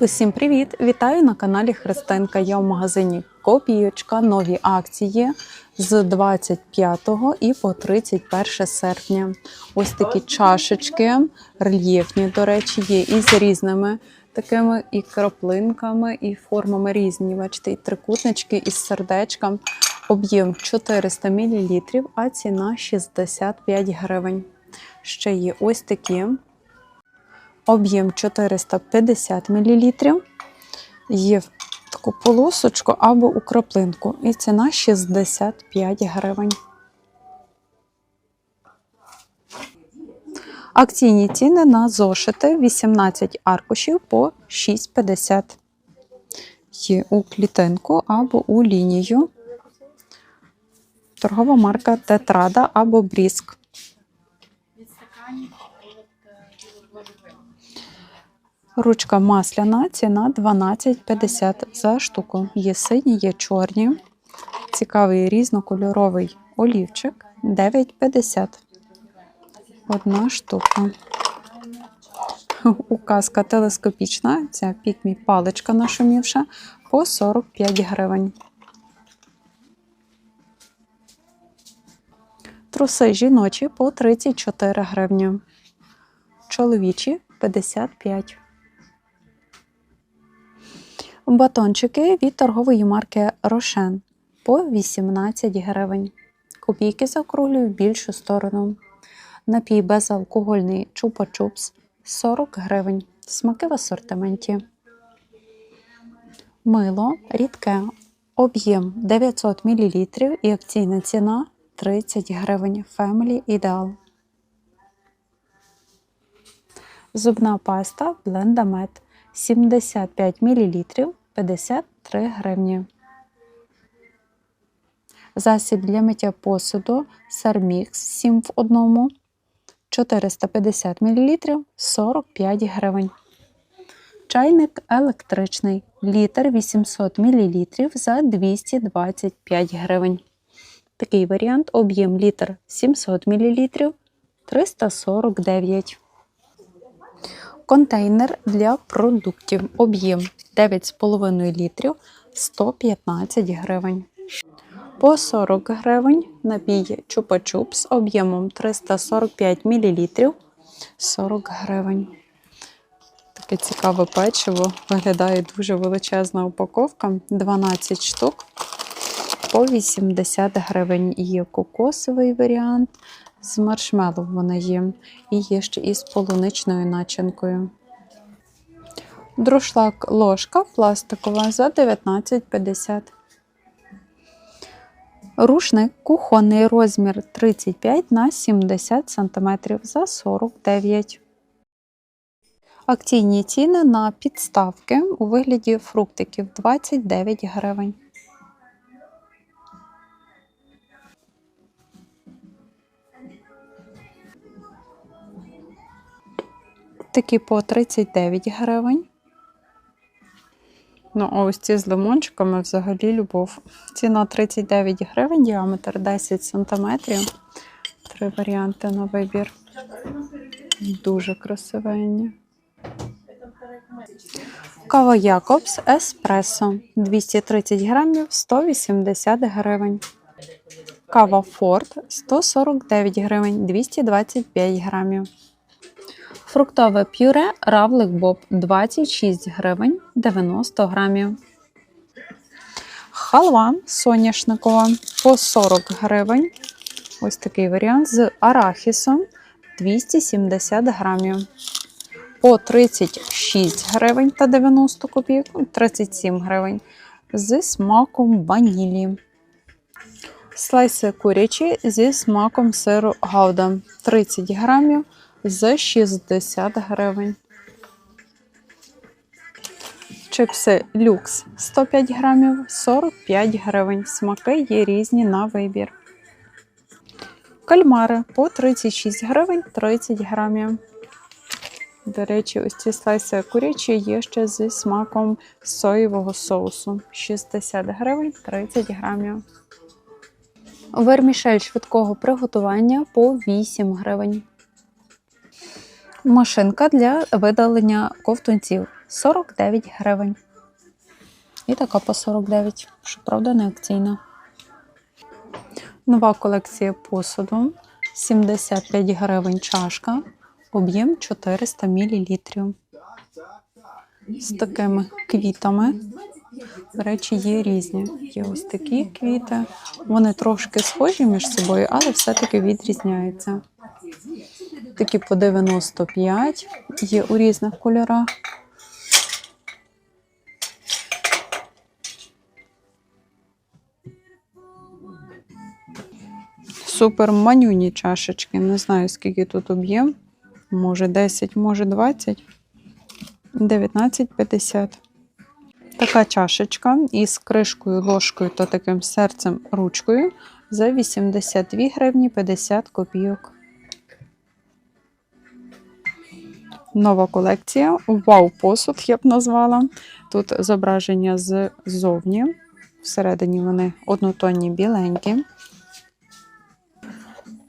Усім привіт! Вітаю на каналі Христинка. Я в магазині Копійочка. Нові акції з 25 і по 31 серпня. Ось такі чашечки, рельєфні, до речі, є і з різними такими і краплинками, і формами різні. Бачите, і трикутнички із сердечком. Об'єм 400 мл, а ціна 65 гривень. Ще є ось такі об'єм 450 мл. Є в таку полосочку або у краплинку. І ціна 65 гривень. Акційні ціни на зошити 18 аркушів по 6,50. Є у клітинку або у лінію. Торгова марка Тетрада або Бріск. Ручка масляна, ціна 12,50 за штуку. Є сині, є чорні. Цікавий різнокольоровий олівчик 9,50. Одна штука. Указка телескопічна, ця пікмі паличка нашумівша, по 45 гривень. Труси жіночі по 34 гривні. Чоловічі 55. Батончики від торгової марки Рошен по 18 гривень. Копійки заокруглюю в більшу сторону. Напій безалкогольний чупа-чупс 40 гривень. Смаки в асортименті. Мило рідке. Об'єм 900 мл і акційна ціна 30 гривень. Family Ideal. Зубна паста Blendamед 75 мл 53 гривні. Засіб для миття посуду Сермікс 7 в 1 450 мл 45 гривень. Чайник електричний літр 800 мл за 225 гривень. Такий варіант об'єм літр 700 мл 349 Контейнер для продуктів. Об'єм 9,5 літрів 115 гривень. По 40 гривень напій чупа-чупс об'ємом 345 мл 40 гривень. Таке цікаве печиво. Виглядає дуже величезна упаковка. 12 штук по 80 гривень. Є кокосовий варіант. З маршмеллоу вона є. І є ще із полуничною начинкою. Друшлак ложка пластикова за 19,50. Рушник кухонний розмір 35 на 70 см за 49. Акційні ціни на підставки у вигляді фруктиків 29 гривень. Такі по 39 гривень. Ну, а ось ці з лимончиками взагалі любов. Ціна 39 гривень, діаметр 10 см. Три варіанти на вибір. Дуже красивенні. Кава Якобс Еспресо 230 грамів 180 гривень. Кава Форд 149 гривень 225 грамів. Фруктове пюре Равлик Боб 26 гривень 90 грамів. Халва соняшникова по 40 гривень. Ось такий варіант з арахісом 270 грамів. По 36 гривень та 90 копійок, 37 гривень зі смаком ванілі. Слайси курячі зі смаком сиру гауда 30 грамів за 60 гривень. Чипси люкс 105 грамів 45 гривень. Смаки є різні на вибір. Кальмари по 36 гривень 30 грамів. До речі, ось ці слайси курячі є ще зі смаком соєвого соусу 60 гривень 30 грамів. Вермішель швидкого приготування по 8 гривень. Машинка для видалення ковтунців 49 гривень. І така по 49, щоправда, не акційна. Нова колекція посуду 75 гривень чашка, об'єм 400 мл. З такими квітами. До речі, є різні. Є ось такі квіти. Вони трошки схожі між собою, але все-таки відрізняються. Такі по 95, є у різних кольорах. Супер манюні чашечки. Не знаю, скільки тут об'єм. Може 10, може 20. 19,50. Така чашечка із кришкою, ложкою та таким серцем ручкою за 82 гривні 50 копійок. Нова колекція. Вау, посуд я б назвала. Тут зображення ззовні. Всередині вони однотонні біленькі.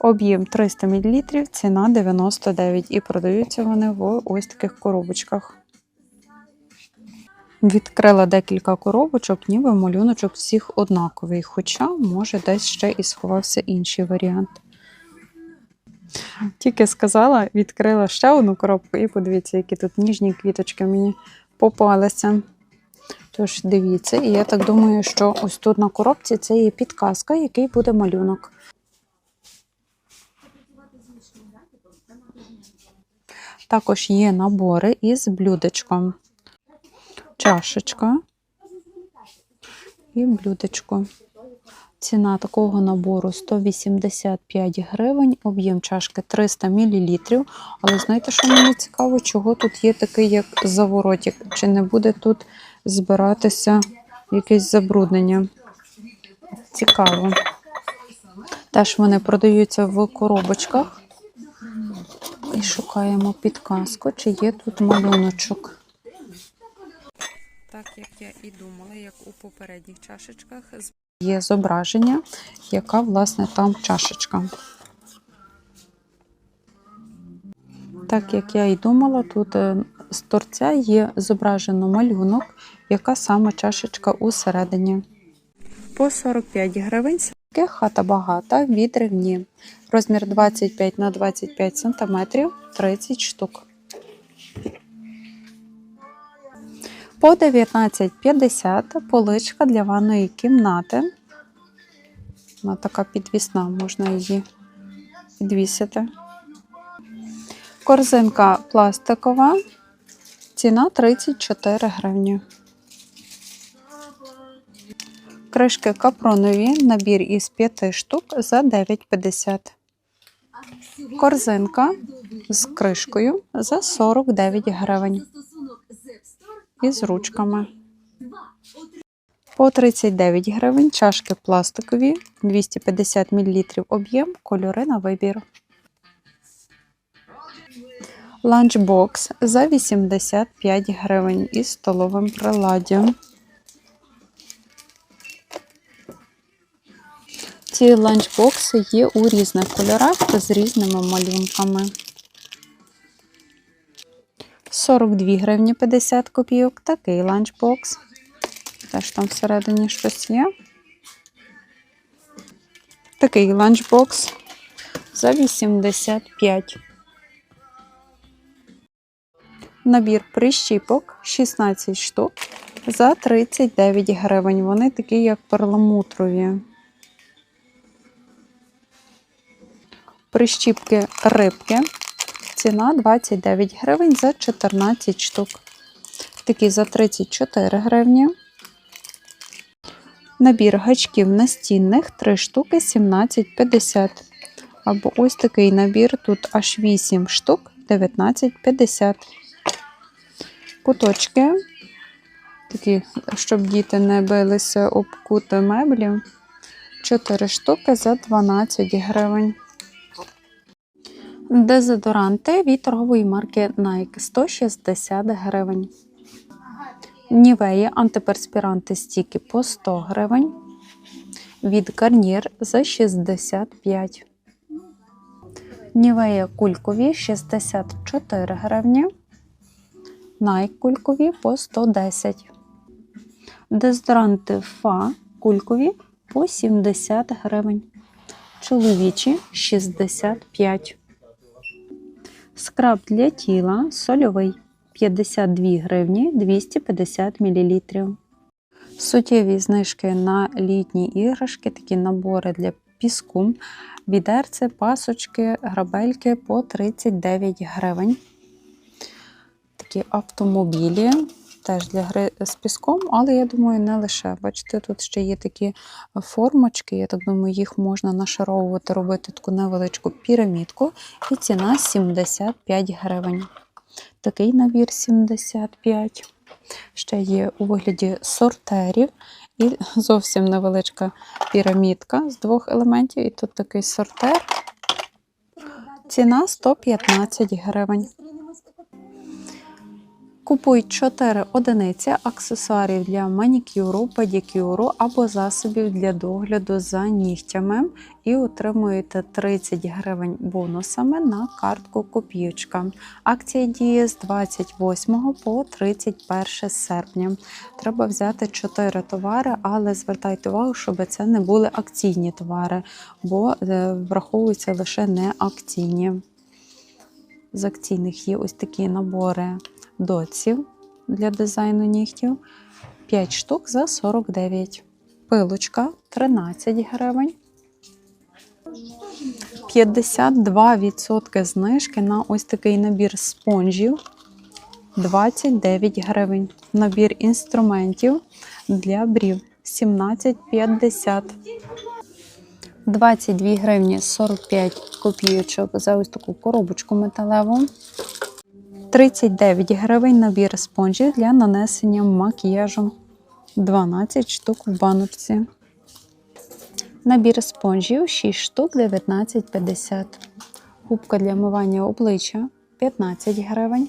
Об'єм 300 мл, ціна 99 і продаються вони в ось таких коробочках. Відкрила декілька коробочок, ніби малюночок всіх однаковий, хоча, може, десь ще і сховався інший варіант. Тільки сказала, відкрила ще одну коробку, і подивіться, які тут ніжні квіточки мені попалися. Тож, дивіться, і я так думаю, що ось тут на коробці це є підказка, який буде малюнок. Також є набори із блюдечком. Чашечка і блюдечко. Ціна такого набору 185 гривень, об'єм чашки 300 мл. Але знаєте, що мені цікаво, чого тут є такий, як заворотик? Чи не буде тут збиратися якесь забруднення? Цікаво. Теж вони продаються в коробочках. І шукаємо підказку, чи є тут малюночок. Так як я і думала, як у попередніх чашечках, є зображення, яка, власне, там чашечка. Так як я і думала, тут е, з торця є зображено малюнок, яка саме чашечка усередині. По 45 гривень хата багата від рівні. Розмір 25 на 25 см 30 штук. По 19,50 поличка для ванної кімнати. Вона така підвісна, можна її підвісити. Корзинка пластикова. Ціна 34 гривні. Кришки капронові, набір із 5 штук за 9,50. Корзинка з кришкою за 49 гривень. І з ручками. По 39 гривень чашки пластикові, 250 мл об'єм, кольори на вибір. Ланчбокс за 85 гривень із столовим приладдям. Ці ланчбокси є у різних кольорах та з різними малюнками. 42 гривні 50 копійок. Такий ланчбокс. Теж там всередині щось є. Такий ланчбокс за 85. Набір прищіпок 16 штук за 39 гривень. Вони такі, як перламутрові. Прищіпки рибки. Ціна 29 гривень за 14 штук. Такі за 34 гривні. Набір гачків настінних 3 штуки 17,50. Або ось такий набір, тут аж 8 штук 19,50. Куточки, такі, щоб діти не билися об кути меблі. 4 штуки за 12 гривень. Дезодоранти від торгової марки Nike 160 гривень. Нівея антиперспіранти стіки по 100 гривень. Від Гарнір за 65. Нівея кулькові 64 гривні. Nike кулькові по 110. Дезодоранти Фа кулькові по 70 гривень. Чоловічі 65. Скраб для тіла сольовий 52 гривні 250 мл. Суттєві знижки на літні іграшки, такі набори для піску, відерці, пасочки, грабельки по 39 гривень. Такі автомобілі теж для гри з піском, але я думаю, не лише. Бачите, тут ще є такі формочки. Я так думаю, їх можна нашаровувати, робити таку невеличку пірамідку. І ціна 75 гривень. Такий набір 75. Ще є у вигляді сортерів і зовсім невеличка пірамідка з двох елементів. І тут такий сортер. Ціна 115 гривень. Купуй 4 одиниці аксесуарів для манікюру, педикюру або засобів для догляду за нігтями і отримуєте 30 гривень бонусами на картку копійочка. Акція діє з 28 по 31 серпня. Треба взяти 4 товари, але звертайте увагу, щоб це не були акційні товари, бо е, враховуються лише не акційні. З акційних є ось такі набори доців для дизайну нігтів. 5 штук за 49. Пилочка 13 гривень. 52% знижки на ось такий набір спонжів 29 гривень. Набір інструментів для брів 17,50. 22 гривні 45 копійочок за ось таку коробочку металеву. 39 гривень набір спонжів для нанесення макіяжу. 12 штук в баночці. Набір спонжів 6 штук 19,50. Губка для мивання обличчя 15 гривень.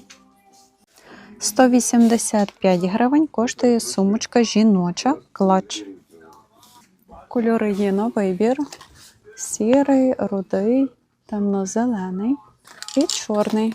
185 гривень коштує сумочка жіноча клач. Кольори є на вибір: сірий, рудий, темно-зелений і чорний.